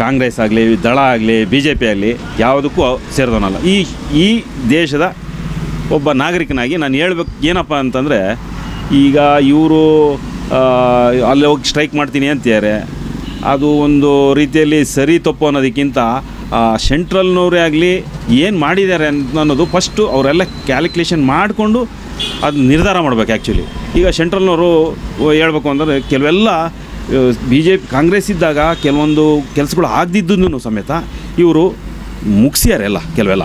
ಕಾಂಗ್ರೆಸ್ ಆಗಲಿ, ದಳ ಆಗಲಿ ಬಿ ಜೆ ಪಿ ಆಗಲಿ ಯಾವುದಕ್ಕೂ ಸೇರಿದವನಲ್ಲ. ಈ ಈ ದೇಶದ ಒಬ್ಬ ನಾಗರಿಕನಾಗಿ ನಾನು ಹೇಳ್ಬೇಕು, ಏನಪ್ಪ ಅಂತಂದರೆ, ಈಗ ಇವರು ಅಲ್ಲಿ ಹೋಗಿ ಸ್ಟ್ರೈಕ್ ಮಾಡ್ತೀನಿ ಅಂತಿದ್ದಾರೆ. ಅದು ಒಂದು ರೀತಿಯಲ್ಲಿ ಸರಿ ತಪ್ಪು ಅನ್ನೋದಕ್ಕಿಂತ ಸೆಂಟ್ರಲ್ನವರೇ ಆಗಲಿ ಏನು ಮಾಡಿದ್ದಾರೆ ಅಂತ ಅನ್ನೋದು ಫಸ್ಟು ಅವರೆಲ್ಲ ಕ್ಯಾಲ್ಕುಲೇಷನ್ ಮಾಡಿಕೊಂಡು ಅದು ನಿರ್ಧಾರ ಮಾಡಬೇಕು ಆ್ಯಕ್ಚುಲಿ ಈಗ ಸೆಂಟ್ರಲ್ನವರು ಹೇಳ್ಬೇಕು ಅಂದರೆ, ಕೆಲವೆಲ್ಲ ಬಿ ಜೆ ಪಿ ಕಾಂಗ್ರೆಸ್ ಇದ್ದಾಗ ಕೆಲವೊಂದು ಕೆಲಸಗಳು ಆಗದಿದ್ದನ್ನು ಸಮೇತ ಇವರು ಮುಗಿಸ್ಯಾರೆ ಎಲ್ಲ ಕೆಲವೆಲ್ಲ.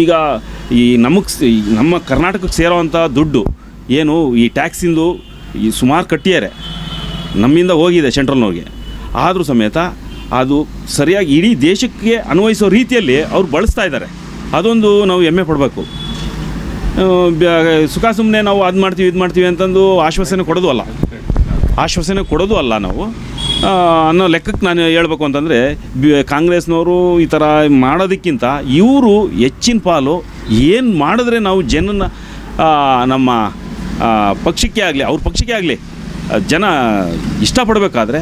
ಈಗ ಈ ನಮಗೆ ನಮ್ಮ ಕರ್ನಾಟಕಕ್ಕೆ ಸೇರೋವಂಥ ದುಡ್ಡು ಏನು ಈ ಟ್ಯಾಕ್ಸಿಂದು ಈ ಸುಮಾರು ಕಟ್ಟಿಯಾರೆ. ನಮ್ಮಿಂದ ಹೋಗಿದೆ ಸೆಂಟ್ರಲ್ನವ್ರಿಗೆ ಆದರೂ ಸಮೇತ ಅದು ಸರಿಯಾಗಿ ಇಡೀ ದೇಶಕ್ಕೆ ಅನ್ವಯಿಸೋ ರೀತಿಯಲ್ಲಿ ಅವ್ರು ಬಳಸ್ತಾ ಇದ್ದಾರೆ ಅದೊಂದು ನಾವು ಹೆಮ್ಮೆ ಪಡಬೇಕು. ಸುಖ ಸುಮ್ಮನೆ ನಾವು ಅದು ಮಾಡ್ತೀವಿ, ಇದು ಮಾಡ್ತೀವಿ ಅಂತಂದು ಆಶ್ವಾಸನೆ ಕೊಡೋದು ಅಲ್ಲ. ಆಶ್ವಾಸನೆ ಕೊಡೋದು ಅಲ್ಲ ನಾವು. ಅನ್ನೋ ಲೆಕ್ಕಕ್ಕೆ ನಾನು ಹೇಳ್ಬೇಕು ಅಂತಂದರೆ, ಬಿ, ಕಾಂಗ್ರೆಸ್ನವರು ಈ ಥರ ಮಾಡೋದಕ್ಕಿಂತ ಇವರು ಹೆಚ್ಚಿನ ಪಾಲು ಏನು ಮಾಡಿದ್ರೆ ನಾವು ಜನನ ನಮ್ಮ ಪಕ್ಷಕ್ಕೆ ಆಗಲಿ, ಅವ್ರ ಪಕ್ಷಕ್ಕೆ ಆಗಲಿ ಜನ ಇಷ್ಟಪಡಬೇಕಾದ್ರೆ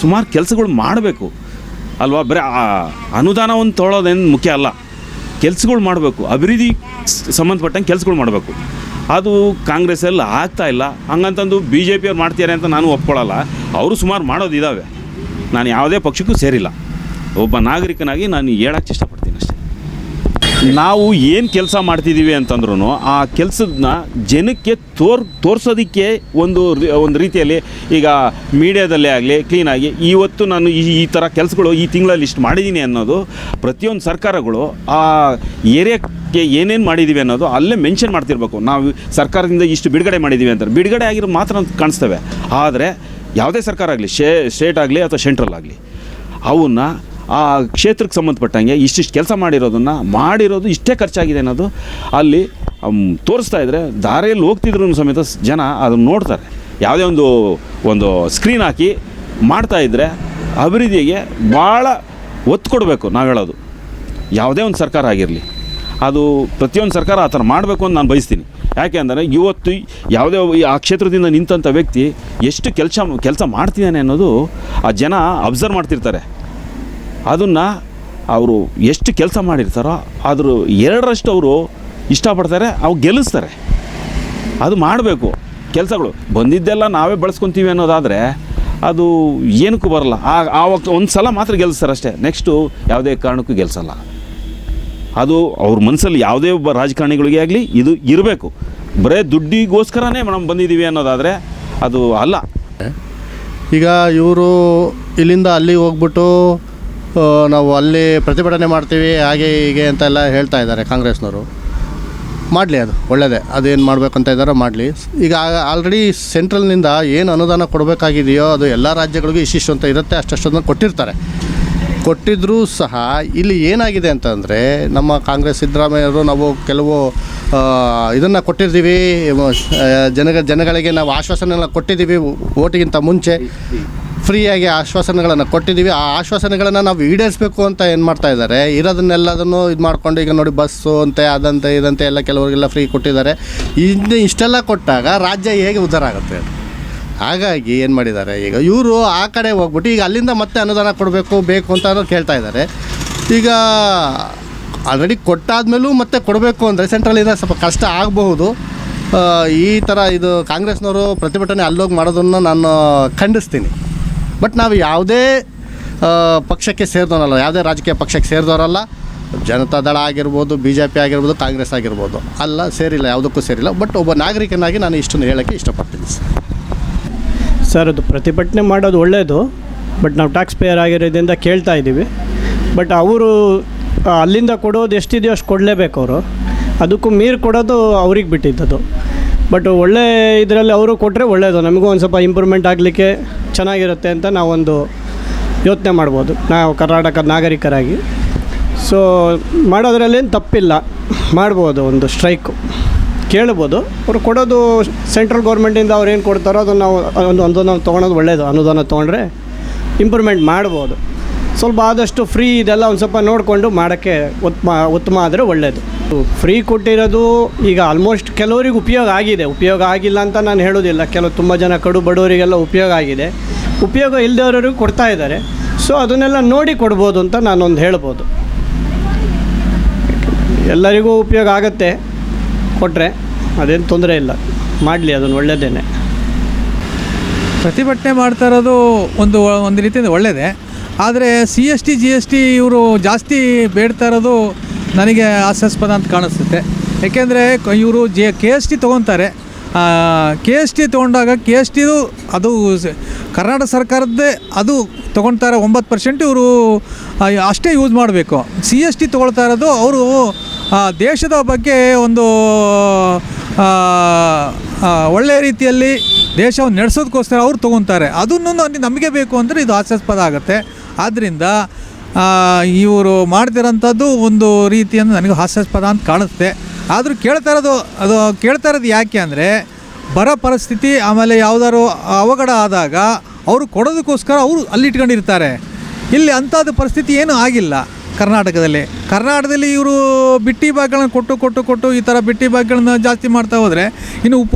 ಸುಮಾರು ಕೆಲಸಗಳು ಮಾಡಬೇಕು. ಅಲ್ವಾ? ಬರೀ, ಆ ತೊಳೋದೇನು ಮುಖ್ಯ ಅಲ್ಲ. ಕೆಲಸಗಳು ಮಾಡಬೇಕು. ಅಭಿವೃದ್ಧಿ ಸಂಬಂಧಪಟ್ಟಂಗೆ ಕೆಲಸಗಳು ಮಾಡಬೇಕು. ಅದು ಕಾಂಗ್ರೆಸ್ಸಲ್ಲಿ ಆಗ್ತಾ ಇಲ್ಲ. ಹಂಗಂತಂದು ಬಿ ಜೆ ಪಿಯವ್ರು ಮಾಡ್ತಾರೆ ಅಂತ ನಾನು ಒಪ್ಕೊಳ್ಳಲ್ಲ ಅವರು ಸುಮಾರು ಮಾಡೋದಿದ್ದಾವೆ ನಾನು ಯಾವುದೇ ಪಕ್ಷಕ್ಕೂ ಸೇರಿಲ್ಲ. ಒಬ್ಬ ನಾಗರಿಕನಾಗಿ ನಾನು ಹೇಳಕ್ಕೆ ಇಷ್ಟಪಡ್ತೀನಿ ಅಷ್ಟೇ. ನಾವು ಏನು ಕೆಲಸ ಮಾಡ್ತಿದ್ದೀವಿ ಅಂತಂದ್ರೂ ಆ ಕೆಲಸದನ್ನ ಜನಕ್ಕೆ ತೋರ್, ತೋರಿಸೋದಕ್ಕೆ ಒಂದು ಒಂದು ರೀತಿಯಲ್ಲಿ ಈಗ ಮೀಡಿಯಾದಲ್ಲೇ ಆಗಲಿ ಕ್ಲೀನಾಗಿ ಇವತ್ತು ನಾನು ಈ ಈ ಥರ ಕೆಲಸಗಳು ಈ ತಿಂಗಳಲ್ಲಿ ಇಷ್ಟು ಮಾಡಿದ್ದೀನಿ ಅನ್ನೋದು ಪ್ರತಿಯೊಂದು ಸರ್ಕಾರಗಳು ಆ ಏರಿಯಾಕ್ಕೆ ಏನೇನು ಮಾಡಿದ್ದೀವಿ ಅನ್ನೋದು ಅಲ್ಲೇ ಮೆನ್ಷನ್ ಮಾಡ್ತಿರ್ಬೇಕು. ನಾವು ಸರ್ಕಾರದಿಂದ ಇಷ್ಟು ಬಿಡುಗಡೆ ಮಾಡಿದ್ದೀವಿ ಅಂತಾರೆ. ಬಿಡುಗಡೆ ಆಗಿರೋ ಮಾತ್ರ ಕಾಣಿಸ್ತವೆ. ಆದರೆ ಯಾವುದೇ ಸರ್ಕಾರ ಆಗಲಿ, ಶೇ ಸ್ಟೇಟ್ ಆಗಲಿ ಅಥವಾ ಸೆಂಟ್ರಲ್ ಆಗಲಿ, ಅವನ್ನ ಆ ಕ್ಷೇತ್ರಕ್ಕೆ ಸಂಬಂಧಪಟ್ಟಂಗೆ ಇಷ್ಟಿಷ್ಟು ಕೆಲಸ ಮಾಡಿರೋದನ್ನು ಮಾಡಿರೋದು ಇಷ್ಟೇ ಖರ್ಚಾಗಿದೆ ಅನ್ನೋದು ಅಲ್ಲಿ ತೋರಿಸ್ತಾ ಇದ್ದರೆ ದಾರಿಯಲ್ಲಿ ಹೋಗ್ತಿದ್ರು ಸಮೇತ ಜನ ಅದನ್ನು ನೋಡ್ತಾರೆ. ಯಾವುದೇ ಒಂದು ಒಂದು ಸ್ಕ್ರೀನ್ ಹಾಕಿ ಮಾಡ್ತಾ ಇದ್ದರೆ ಅಭಿವೃದ್ಧಿಗೆ ಭಾಳ ಒತ್ತು ಕೊಡಬೇಕು ನಾವು ಹೇಳೋದು. ಯಾವುದೇ ಒಂದು ಸರ್ಕಾರ ಆಗಿರಲಿ. ಅದು ಪ್ರತಿಯೊಂದು ಸರ್ಕಾರ ಆ ಥರ ಮಾಡಬೇಕು ಅಂತ ನಾನು ಬಯಸ್ತೀನಿ. ಯಾಕೆ ಅಂದರೆ ಇವತ್ತು ಯಾವುದೇ ಆ ಕ್ಷೇತ್ರದಿಂದ ನಿಂತಂಥ ವ್ಯಕ್ತಿ ಎಷ್ಟು ಕೆಲಸ ಕೆಲಸ ಮಾಡ್ತಿದ್ದಾನೆ ಅನ್ನೋದು ಆ ಜನ ಅಬ್ಸರ್ವ್ ಮಾಡ್ತಿರ್ತಾರೆ. ಅದನ್ನು ಅವರು ಎಷ್ಟು ಕೆಲಸ ಮಾಡಿರ್ತಾರೋ ಅದ್ರ ಎರಡರಷ್ಟು ಅವರು ಇಷ್ಟಪಡ್ತಾರೆ ಅವು ಗೆಲ್ಲಿಸ್ತಾರೆ. ಅದು ಮಾಡಬೇಕು ಕೆಲಸಗಳು. ಬಂದಿದ್ದೆಲ್ಲ ನಾವೇ ಬಳಸ್ಕೊತೀವಿ ಅನ್ನೋದಾದರೆ ಅದು ಏನಕ್ಕೂ ಬರಲ್ಲ. ಆ ಒಂದು ಸಲ ಮಾತ್ರ ಗೆಲ್ಲಿಸ್ತಾರೆ ಅಷ್ಟೇ. ನೆಕ್ಸ್ಟು ಯಾವುದೇ ಕಾರಣಕ್ಕೂ ಗೆಲ್ಸಲ್ಲ ಅದು ಅವ್ರ ಮನಸ್ಸಲ್ಲಿ ಯಾವುದೇ ಒಬ್ಬ ರಾಜಕಾರಣಿಗಳಿಗೆ ಆಗಲಿ ಇದು ಇರಬೇಕು. ಬರೇ ದುಡ್ಡಿಗೋಸ್ಕರನೇ ನಾವು ಬಂದಿದ್ದೀವಿ ಅನ್ನೋದಾದರೆ ಅದು ಅಲ್ಲ. ಈಗ ಇವರು ಇಲ್ಲಿಂದ ಅಲ್ಲಿಗೆ ಹೋಗ್ಬಿಟ್ಟು ನಾವು ಅಲ್ಲಿ ಪ್ರತಿಭಟನೆ ಮಾಡ್ತೀವಿ, ಹಾಗೆ ಹೀಗೆ ಅಂತೆಲ್ಲ ಹೇಳ್ತಾ ಇದ್ದಾರೆ ಕಾಂಗ್ರೆಸ್ನವರು. ಮಾಡಲಿ ಅದು ಒಳ್ಳೆಯದೇ ಅದೇನು ಮಾಡಬೇಕು ಅಂತ ಇದ್ದಾರೋ ಮಾಡಲಿ. ಈಗ ಆಲ್ರೆಡಿ ಸೆಂಟ್ರಲ್ನಿಂದ ಏನು ಅನುದಾನ ಕೊಡಬೇಕಾಗಿದೆಯೋ ಅದು ಎಲ್ಲ ರಾಜ್ಯಗಳಿಗೂ ಇಷ್ಟಿಷ್ಟು ಅಂತ ಇರುತ್ತೆ, ಅಷ್ಟಷ್ಟನ್ನು ಕೊಟ್ಟಿರ್ತಾರೆ. ಕೊಟ್ಟಿದ್ರೂ ಸಹ ಇಲ್ಲಿ ಏನಾಗಿದೆ ಅಂತಂದರೆ ನಮ್ಮ ಕಾಂಗ್ರೆಸ್ ಸಿದ್ದರಾಮಯ್ಯವರು ನಾವು ಕೆಲವು ಇದನ್ನು ಕೊಟ್ಟಿದ್ದೀವಿ ಜನ ಜನಗ, ಜನಗಳಿಗೆ ನಾವು ಆಶ್ವಾಸನೆಲ್ಲ ಕೊಟ್ಟಿದ್ದೀವಿ ಓಟಿಗಿಂತ ಮುಂಚೆ. ಫ್ರೀಯಾಗಿ ಆಶ್ವಾಸನೆಗಳನ್ನು ಕೊಟ್ಟಿದ್ದೀವಿ. ಆ ಆಶ್ವಾಸನೆಗಳನ್ನು ನಾವು ಈಡೇರಿಸಬೇಕು ಅಂತ ಏನು ಮಾಡ್ತಾ ಇದ್ದಾರೆ? ಇರೋದನ್ನೆಲ್ಲದನ್ನು ಇದು ಮಾಡ್ಕೊಂಡು ಈಗ ನೋಡಿ ಬಸ್ಸು ಅಂತೆ, ಅದಂತೆ, ಇದಂತೆ ಎಲ್ಲ ಕೆಲವರಿಗೆಲ್ಲ ಫ್ರೀ ಕೊಟ್ಟಿದ್ದಾರೆ. ಇನ್ನು ಇಷ್ಟೆಲ್ಲ ಕೊಟ್ಟಾಗ ರಾಜ್ಯ ಹೇಗೆ ಉದ್ಧಾರ ಆಗುತ್ತೆ ಹಾಗಾಗಿ ಏನು ಮಾಡಿದ್ದಾರೆ? ಈಗ ಇವರು ಆ ಕಡೆ ಹೋಗ್ಬಿಟ್ಟು ಈಗ ಅಲ್ಲಿಂದ ಮತ್ತೆ ಅನುದಾನ ಕೊಡಬೇಕು, ಬೇಕು ಅಂತ ಕೇಳ್ತಾ ಇದ್ದಾರೆ. ಈಗ ಆಲ್ರೆಡಿ ಕೊಟ್ಟಾದ್ಮೇಲೂ ಮತ್ತೆ ಕೊಡಬೇಕು ಅಂದರೆ ಸೆಂಟ್ರಲಿಂದ ಸ್ವಲ್ಪ ಕಷ್ಟ ಆಗಬಹುದು. ಈ ಥರ ಇದು ಕಾಂಗ್ರೆಸ್ನವರು ಪ್ರತಿಭಟನೆ ಅಲ್ಲೋಗಿ ಮಾಡೋದನ್ನು ನಾನು ಖಂಡಿಸ್ತೀನಿ. ಬಟ್ ನಾವು ಯಾವುದೇ ಪಕ್ಷಕ್ಕೆ ಸೇರಿದವರಲ್ಲ, ಯಾವುದೇ ರಾಜಕೀಯ ಪಕ್ಷಕ್ಕೆ ಸೇರಿದವರಲ್ಲ. ಜನತಾ ದಳ ಆಗಿರ್ಬೋದು ಬಿ ಜೆ ಪಿ ಆಗಿರ್ಬೋದು, ಕಾಂಗ್ರೆಸ್ ಆಗಿರ್ಬೋದು. ಅಲ್ಲ, ಸೇರಿಲ್ಲ, ಯಾವುದಕ್ಕೂ ಸೇರಿಲ್ಲ. ಬಟ್ ಒಬ್ಬ ನಾಗರಿಕನಾಗಿ ನಾನು ಇಷ್ಟನ್ನು ಹೇಳೋಕ್ಕೆ ಇಷ್ಟಪಡ್ತೀನಿ ಸರ್ ಅದು ಪ್ರತಿಭಟನೆ ಮಾಡೋದು ಒಳ್ಳೆಯದು ಬಟ್ ನಾವು ಟ್ಯಾಕ್ಸ್ ಪೇಯರ್ ಆಗಿರೋದ್ರಿಂದ ಕೇಳ್ತಾ ಇದ್ದೀವಿ. ಬಟ್ ಅವರು ಅಲ್ಲಿಂದ ಕೊಡೋದು ಎಷ್ಟಿದೆಯೋ ಅಷ್ಟು ಕೊಡಲೇಬೇಕು ಅವರು. ಅದಕ್ಕೂ ಮೀರು ಕೊಡೋದು ಅವ್ರಿಗೆ ಬಿಟ್ಟಿದ್ದದು ಬಟ್ ಒಳ್ಳೆ ಇದರಲ್ಲಿ ಅವರು ಕೊಟ್ಟರೆ ಒಳ್ಳೆಯದು ನಮಗೂ ಒಂದು ಸ್ವಲ್ಪ ಇಂಪ್ರೂವ್ಮೆಂಟ್ ಆಗಲಿಕ್ಕೆ ಚೆನ್ನಾಗಿರುತ್ತೆ ಅಂತ ನಾವೊಂದು ಯೋಚನೆ ಮಾಡ್ಬೋದು. ನಾವು ಕರ್ನಾಟಕದ ನಾಗರಿಕರಾಗಿ. ಸೊ ಮಾಡೋದ್ರಲ್ಲೇನು ತಪ್ಪಿಲ್ಲ. ಮಾಡ್ಬೋದು ಒಂದು ಸ್ಟ್ರೈಕು ಕೇಳ್ಬೋದು. ಅವ್ರು ಕೊಡೋದು ಸೆಂಟ್ರಲ್ ಗೌರ್ಮೆಂಟಿಂದ ಅವ್ರು ಏನು ಕೊಡ್ತಾರೋ ಅದನ್ನು ನಾವು, ಒಂದು ಅನುದಾನ ತೊಗೊಳೋದು ಒಳ್ಳೆಯದು ಅನುದಾನ ತೊಗೊಂಡ್ರೆ ಇಂಪ್ರೂವ್ಮೆಂಟ್ ಮಾಡ್ಬೋದು. ಸ್ವಲ್ಪ ಆದಷ್ಟು ಫ್ರೀ ಇದೆಲ್ಲ ಒಂದು ಸ್ವಲ್ಪ ನೋಡಿಕೊಂಡು ಮಾಡೋಕ್ಕೆ ಉತ್ತಮ ಉತ್ತಮ ಆದರೆ ಒಳ್ಳೆಯದು ಫ್ರೀ ಕೊಟ್ಟಿರೋದು ಈಗ ಆಲ್ಮೋಸ್ಟ್ ಕೆಲವರಿಗೆ ಉಪಯೋಗ ಆಗಿದೆ. ಉಪಯೋಗ ಆಗಿಲ್ಲ ಅಂತ ನಾನು ಹೇಳೋದಿಲ್ಲ. ಕೆಲವು ತುಂಬ ಜನ ಕಡು ಬಡವರಿಗೆಲ್ಲ ಉಪಯೋಗ ಆಗಿದೆ. ಉಪಯೋಗ ಇಲ್ಲದವ್ರಿಗೂ ಕೊಡ್ತಾ ಇದ್ದಾರೆ. ಸೊ ಅದನ್ನೆಲ್ಲ ನೋಡಿ ಕೊಡ್ಬೋದು ಅಂತ ನಾನೊಂದು ಹೇಳ್ಬೋದು. ಎಲ್ಲರಿಗೂ ಉಪಯೋಗ ಆಗತ್ತೆ ಕೊಟ್ಟರೆ ಅದೇನು ತೊಂದರೆ ಇಲ್ಲ. ಮಾಡಲಿ ಅದನ್ನು ಒಳ್ಳೆಯದೇನೆ ಪ್ರತಿಭಟನೆ ಮಾಡ್ತಾ ಇರೋದು ಒಂದು ಒಂದು ರೀತಿಯಿಂದ ಒಳ್ಳೆಯದೇ ಆದರೆ C S T, G S T ಇವರು ಜಾಸ್ತಿ ಬೇಡ್ತಾ ಇರೋದು ನನಗೆ ಹಾಸ್ಯಾಸ್ಪದ ಅಂತ ಕಾಣಿಸುತ್ತೆ. ಏಕೆಂದರೆ ಇವರು ಜೆ, ಕೆ ಎಸ್ ಟಿ ತೊಗೊತಾರೆ. ಕೆ ಎಸ್ ಟಿ ತೊಗೊಂಡಾಗ ಕೆ ಎಸ್ ಟಿದು ಅದು ಕರ್ನಾಟಕ ಸರ್ಕಾರದ್ದೇ ಅದು ತೊಗೊಳ್ತಾರೆ ಒಂಬತ್ತು ಪರ್ಸೆಂಟ್ ಇವರು ಅಷ್ಟೇ ಯೂಸ್ ಮಾಡಬೇಕು. ಸಿ ಎಸ್ ಟಿ ತೊಗೊಳ್ತಾ ಇರೋದು ಅವರು ದೇಶದ ಬಗ್ಗೆ ಒಂದು ಒಳ್ಳೆಯ ರೀತಿಯಲ್ಲಿ ದೇಶವನ್ನು ನಡೆಸೋದಕ್ಕೋಸ್ಕರ ಅವ್ರು ತೊಗೊತಾರೆ ಅದನ್ನು ಅಲ್ಲಿ ನಮಗೆ ಬೇಕು ಅಂದರೆ ಇದು ಹಾಸ್ಯಾಸ್ಪದ ಆಗುತ್ತೆ. ಆದ್ದರಿಂದ ಇವರು ಮಾಡ್ತಿರೋಂಥದ್ದು ಒಂದು ರೀತಿಯನ್ನು ನನಗೆ ಹಾಸ್ಯಾಸ್ಪದ ಅಂತ ಕಾಣಿಸುತ್ತೆ ಆದರೂ ಕೇಳ್ತಾ ಇರೋದು, ಅದು ಕೇಳ್ತಾ ಇರೋದು ಯಾಕೆ ಅಂದರೆ, ಬರ ಪರಿಸ್ಥಿತಿ, ಆಮೇಲೆ ಯಾವುದಾದ್ರು ಅವಘಡ ಆದಾಗ ಅವರು ಕೊಡೋದಕ್ಕೋಸ್ಕರ ಅವರು ಅಲ್ಲಿ ಇಟ್ಕೊಂಡಿರ್ತಾರೆ. ಇಲ್ಲಿ ಅಂಥದ್ದು ಪರಿಸ್ಥಿತಿ ಏನೂ ಆಗಿಲ್ಲ ಕರ್ನಾಟಕದಲ್ಲಿ. ಕರ್ನಾಟಕದಲ್ಲಿ ಇವರು ಬಿಟ್ಟಿ ಭಾಗಗಳನ್ನ ಕೊಟ್ಟು ಕೊಟ್ಟು ಕೊಟ್ಟು ಈ ಥರ ಬಿಟ್ಟಿ ಭಾಗಗಳನ್ನ ಜಾಸ್ತಿ ಮಾಡ್ತಾ ಹೋದರೆ ಇನ್ನು ಉಪ್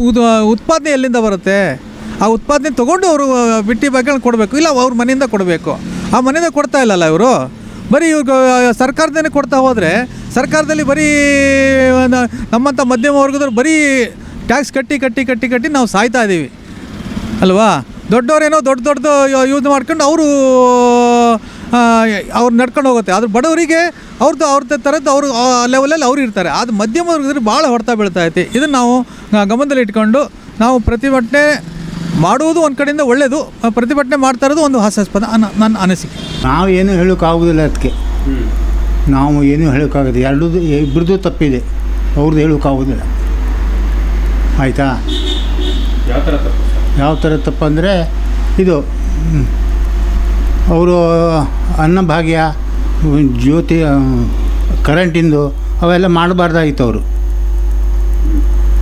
ಉತ್ಪಾದನೆ ಎಲ್ಲಿಂದ ಬರುತ್ತೆ? ಆ ಉತ್ಪಾದನೆ ತೊಗೊಂಡು ಅವರು ಬಿಟ್ಟಿ ಭಾಗಗಳನ್ನ ಕೊಡಬೇಕು. ಇಲ್ಲ, ಅವ್ರ ಮನೆಯಿಂದ ಕೊಡಬೇಕು. ಆ ಮನೆಯಿಂದ ಕೊಡ್ತಾ ಇಲ್ಲಲ್ಲ ಇವರು? ಬರೀ ಇವ್ರಿಗೆ ಸರ್ಕಾರದೇ ಕೊಡ್ತಾ ಹೋದರೆ, ಸರ್ಕಾರದಲ್ಲಿ ಬರೀ ನಮ್ಮಂಥ ಮಧ್ಯಮ ವರ್ಗದವ್ರು ಬರೀ ಟ್ಯಾಕ್ಸ್ ಕಟ್ಟಿ ಕಟ್ಟಿ ಕಟ್ಟಿ ಕಟ್ಟಿ ನಾವು ಸಾಯ್ತಾ ಇದ್ದೀವಿ ಅಲ್ವಾ? ದೊಡ್ಡವರೇನೋ ದೊಡ್ಡ ದೊಡ್ಡದು ಯೂಸ್ ಮಾಡ್ಕೊಂಡು ಅವರು ಅವ್ರು ನಡ್ಕೊಂಡು ಹೋಗುತ್ತೆ. ಆದ್ರೆ ಬಡವರಿಗೆ ಅವ್ರದ್ದು ಅವ್ರದ್ದು ಥರದ್ದು ಅವರು ಆ ಲೆವೆಲಲ್ಲಿ ಅವ್ರು ಇರ್ತಾರೆ. ಅದು ಮಧ್ಯಮ ವರ್ಗದಲ್ಲಿ ಭಾಳ ಹೊಡೆತ ಬೀಳ್ತಾ ಐತಿ. ಇದನ್ನು ನಾವು ಗಮನದಲ್ಲಿ ಇಟ್ಕೊಂಡು ನಾವು ಪ್ರತಿಭಟನೆ ಮಾಡುವುದು ಒಂದು ಕಡೆಯಿಂದ ಒಳ್ಳೆಯದು ಪ್ರತಿಭಟನೆ ಮಾಡ್ತಾ ಇರೋದು ಒಂದು ಹಾಸ್ಯಾಸ್ಪದ ಅನ್ನ ನನ್ನ ಅನಿಸಿಕೆ. ನಾವು ಏನೂ ಹೇಳೋಕ್ಕಾಗೋದಿಲ್ಲ ಅದಕ್ಕೆ ನಾವು ಏನು ಹೇಳೋಕ್ಕಾಗೋದು ಎರಡೂ ಇಬ್ಬರದ್ದು ತಪ್ಪಿದೆ. ಅವ್ರದ್ದು ಹೇಳೋಕ್ಕಾಗೋದಿಲ್ಲ. ಆಯಿತಾ? ಯಾವ ಥರ ತಪ್ಪು? ಯಾವ ಥರ ತಪ್ಪಂದರೆ ಇದು, ಅವರು ಅನ್ನಭಾಗ್ಯ ಜ್ಯೋತಿ, ಕರೆಂಟಿಂದು ಅವೆಲ್ಲ ಮಾಡಬಾರ್ದಾಗಿತ್ತು ಅವರು.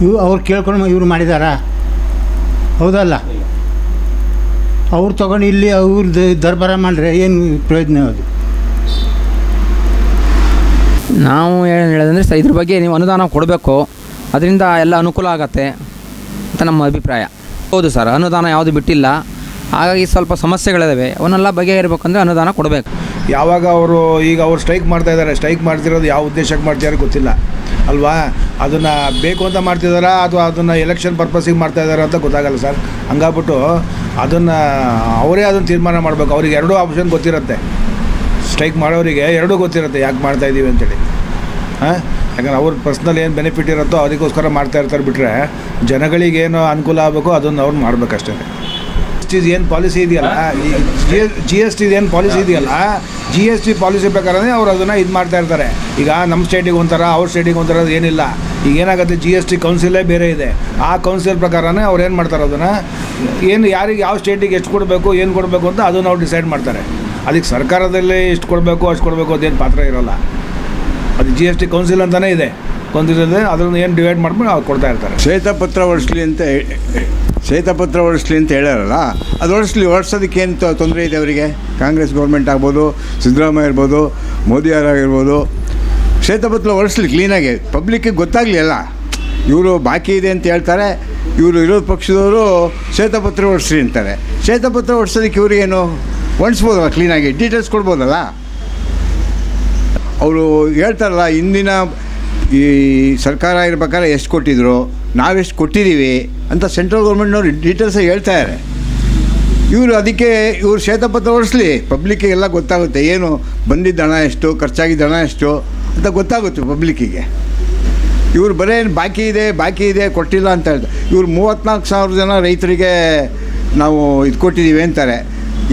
ಇವು ಅವ್ರು ಕೇಳ್ಕೊಂಡು ಇವ್ರು ಮಾಡಿದಾರಾ? ಹೌದಲ್ಲ? ಅವ್ರು ತಗೊಂಡು ಇಲ್ಲಿ ಅವ್ರದ್ದು ದರ್ಬಾರ ಮಾಡಿದ್ರೆ ಏನು ಪ್ರಯೋಜನ ಅದು? ನಾವು ಏನು ಹೇಳೋದಂದರೆ ಇದ್ರ ಬಗ್ಗೆ ನೀವು ಅನುದಾನ ಕೊಡಬೇಕು. ಅದರಿಂದ ಎಲ್ಲ ಅನುಕೂಲ ಆಗತ್ತೆ ಅಂತ ನಮ್ಮ ಅಭಿಪ್ರಾಯ. ಹೌದು ಸರ್, ಅನುದಾನ ಯಾವುದು ಬಿಟ್ಟಿಲ್ಲ. ಹಾಗಾಗಿ ಸ್ವಲ್ಪ ಸಮಸ್ಯೆಗಳಿದ್ದಾವೆ ಅವನ್ನೆಲ್ಲ ಬಗೆಹರಿಬೇಕಂದ್ರೆ ಅನುದಾನ ಕೊಡಬೇಕು. ಯಾವಾಗ ಅವರು ಈಗ ಅವ್ರು ಸ್ಟ್ರೈಕ್ ಮಾಡ್ತಾ ಇದ್ದಾರೆ, ಸ್ಟ್ರೈಕ್ ಮಾಡ್ತಿರೋದು ಯಾವ ಉದ್ದೇಶಕ್ಕೆ ಮಾಡ್ತಿದ್ದಾರೆ ಗೊತ್ತಿಲ್ಲ. ಅಲ್ವಾ? ಅದನ್ನು ಬೇಕು ಅಂತ ಮಾಡ್ತಿದ್ದಾರಾ, ಅಥವಾ ಅದನ್ನು ಎಲೆಕ್ಷನ್ ಪರ್ಪಸಿಗೆ ಮಾಡ್ತಾ ಇದ್ದಾರೆ ಅಂತ ಗೊತ್ತಾಗಲ್ಲ ಸರ್. ಹಂಗಾಗ್ಬಿಟ್ಟು ಅದನ್ನು ಅವರೇ ಅದನ್ನು ತೀರ್ಮಾನ ಮಾಡಬೇಕು. ಅವ್ರಿಗೆ ಎರಡೂ ಆಪ್ಷನ್ ಗೊತ್ತಿರುತ್ತೆ. ಸ್ಟ್ರೈಕ್ ಮಾಡೋರಿಗೆ ಎರಡೂ ಗೊತ್ತಿರುತ್ತೆ ಯಾಕೆ ಮಾಡ್ತಾ ಇದ್ದೀವಿ ಅಂತೇಳಿ. ಹಾಂ? ಯಾಕಂದ್ರೆ ಅವ್ರ ಪರ್ಸ್ನಲ್ ಏನು ಬೆನಿಫಿಟ್ ಇರುತ್ತೋ ಅದಕ್ಕೋಸ್ಕರ ಮಾಡ್ತಾ ಇರ್ತಾರೆ ಬಿಟ್ಟರೆ ಜನಗಳಿಗೇನು ಅನುಕೂಲ ಆಗಬೇಕು ಅದನ್ನು ಅವ್ರು ಮಾಡಬೇಕಷ್ಟೇ. ಟಿ ಏನು ಪಾಲಿಸಿ ಇದೆಯಲ್ಲ? ಈ ಜಿ ಜಿ ಎಸ್ ಟಿ ಏನು ಪಾಲಿಸಿ ಇದೆಯಲ್ಲ? ಜಿ ಎಸ್ ಟಿ ಪಾಲಿಸಿ ಪ್ರಕಾರನೇ ಅವ್ರು ಅದನ್ನು ಇದು ಮಾಡ್ತಾ ಇರ್ತಾರೆ. ಈಗ ನಮ್ಮ ಸ್ಟೇಟಿಗೆ ಒಂಥರ, ಅವ್ರ ಸ್ಟೇಟಿಗೆ ಒಂಥರ ಏನಿಲ್ಲ. ಈಗ ಏನಾಗುತ್ತೆ ಜಿ ಎಸ್ ಟಿ ಕೌನ್ಸಿಲೇ ಬೇರೆ ಇದೆ. ಆ ಕೌನ್ಸಿಲ್ ಪ್ರಕಾರನೇ ಅವ್ರು ಏನು ಮಾಡ್ತಾರೆ ಅದನ್ನು? ಏನು ಯಾರಿಗೆ, ಯಾವ ಸ್ಟೇಟಿಗೆ ಎಷ್ಟು ಕೊಡಬೇಕು, ಏನು ಕೊಡಬೇಕು ಅಂತ ಅದನ್ನು ಅವ್ರು ಡಿಸೈಡ್ ಮಾಡ್ತಾರೆ. ಅದಕ್ಕೆ ಸರ್ಕಾರದಲ್ಲಿ ಎಷ್ಟು ಕೊಡಬೇಕು, ಅಷ್ಟು ಕೊಡಬೇಕು ಅದೇನು ಪಾತ್ರ ಇರೋಲ್ಲ. ಅದು ಜಿ ಎಸ್ ಟಿ ಕೌನ್ಸಿಲ್ ಅಂತಲೇ ಇದೆ. ಕೌನ್ಸಿಲ್ ಇದೆ ಅದನ್ನು ಏನು ಡಿವೈಡ್ ಮಾಡ್ಕೊಂಡು ಅವ್ರು ಕೊಡ್ತಾ ಇರ್ತಾರೆ. ಶ್ವೇತಪತ್ರ ಹೊಡಿಸ್ಲಿ ಅಂತ ಶ್ವೇತಪತ್ರ ಹೊಡಿಸ್ಲಿ ಅಂತ ಹೇಳ್ಯಾರಲ್ಲ, ಅದು ಹೊಡಿಸ್ಲಿ ವರ್ಷದಕ್ಕೆ ಏನು ತೊಂದರೆ ಇದೆ ಅವರಿಗೆ? ಕಾಂಗ್ರೆಸ್ ಗೌರ್ಮೆಂಟ್ ಆಗ್ಬೋದು, ಸಿದ್ದರಾಮಯ್ಯ ಇರ್ಬೋದು, ಮೋದಿ ಆಗಿರ್ಬೋದು. ಶ್ವೇತಪತ್ರ ಹೊಡಿಸ್ಲಿ ಕ್ಲೀನಾಗಿ ಪಬ್ಲಿಕ್ಕಿಗೆ ಗೊತ್ತಾಗಲಿ ಅಲ್ಲ. ಇವರು ಬಾಕಿ ಇದೆ ಅಂತ ಹೇಳ್ತಾರೆ, ಇವರು ವಿರೋಧ ಪಕ್ಷದವರು ಶ್ವೇತಪತ್ರ ಹೊಡಿಸ್ರಿ ಅಂತಾರೆ. ಶ್ವೇತಪತ್ರ ಹೊಡ್ಸೋದಕ್ಕೆ ಇವರಿಗೇನು? ಹೊಡಿಸ್ಬೋದಲ್ಲ ಕ್ಲೀನಾಗಿ ಡೀಟೇಲ್ಸ್ ಕೊಡ್ಬೋದಲ್ಲ? ಅವರು ಹೇಳ್ತಾರಲ್ಲ, ಇಂದಿನ ಈ ಸರ್ಕಾರ ಇರ್ಬೇಕಾದ್ರೆ ಎಷ್ಟು ಕೊಟ್ಟಿದ್ರು, ನಾವೆಷ್ಟು ಕೊಟ್ಟಿದ್ದೀವಿ ಅಂತ ಸೆಂಟ್ರಲ್ ಗೌರ್ಮೆಂಟ್ನವ್ರು ಡೀಟೇಲ್ಸ್ ಹೇಳ್ತಾ ಇದ್ದಾರೆ ಇವರು ಅದಕ್ಕೆ ಇವರು ಶ್ವೇತಪತ್ರ ಪಬ್ಲಿಕ್ಕಿಗೆ ಎಲ್ಲ ಗೊತ್ತಾಗುತ್ತೆ, ಏನು ಬಂದಿದ್ದ ಹಣ ಎಷ್ಟು, ಖರ್ಚಾಗಿದ್ದ ಹಣ ಎಷ್ಟು ಅಂತ ಗೊತ್ತಾಗುತ್ತೆ ಪಬ್ಲಿಕ್ಕಿಗೆ ಇವರು ಬರೇ ಏನು ಬಾಕಿ ಇದೆ ಬಾಕಿ ಇದೆ, ಕೊಟ್ಟಿಲ್ಲ ಅಂತ ಹೇಳ್ತಾರೆ. ಇವರು ಮೂವತ್ತ್ನಾಲ್ಕು ಸಾವಿರ ಜನ ರೈತರಿಗೆ ನಾವು ಇದು ಕೊಟ್ಟಿದ್ದೀವಿ ಅಂತಾರೆ.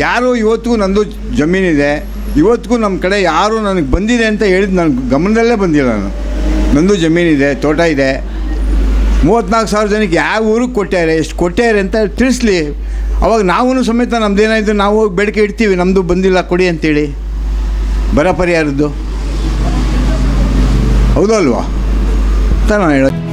ಯಾರು ಇವತ್ತಿಗೂ ನಂದು ಜಮೀನಿದೆ ಇವತ್ತಿಗೂ ನಮ್ಮ ಕಡೆ ಯಾರು ನನಗೆ ಬಂದಿದೆ ಅಂತ ಹೇಳಿದ್ದು ನನ್ನ ಗಮನದಲ್ಲೇ ಬಂದಿಲ್ಲ ನಾನು. ನಂದು ಜಮೀನಿದೆ ತೋಟ ಇದೆ. ಮೂವತ್ತ್ನಾಲ್ಕು ಸಾವಿರ ಜನಕ್ಕೆ ಯಾವ ಊರಿಗೆ ಕೊಟ್ಟಾರೆ, ಎಷ್ಟು ಕೊಟ್ಟಾರೆ ಅಂತ ತಿಳಿಸ್ಲಿ. ಅವಾಗ ನಾವೂ ಸಮೇತ ನಮ್ದೇನಾಯಿತು ನಾವು ಹೋಗಿ ಬೇಡಿಕೆ ಇಡ್ತೀವಿ ನಮ್ಮದು ಬಂದಿಲ್ಲ, ಕೊಡಿ ಅಂತೇಳಿ. ಬರ ಪರಿಹಾರದ್ದು. ಹೌದಲ್ವಾ? ಅಂತ ನಾನು ಹೇಳೋದು.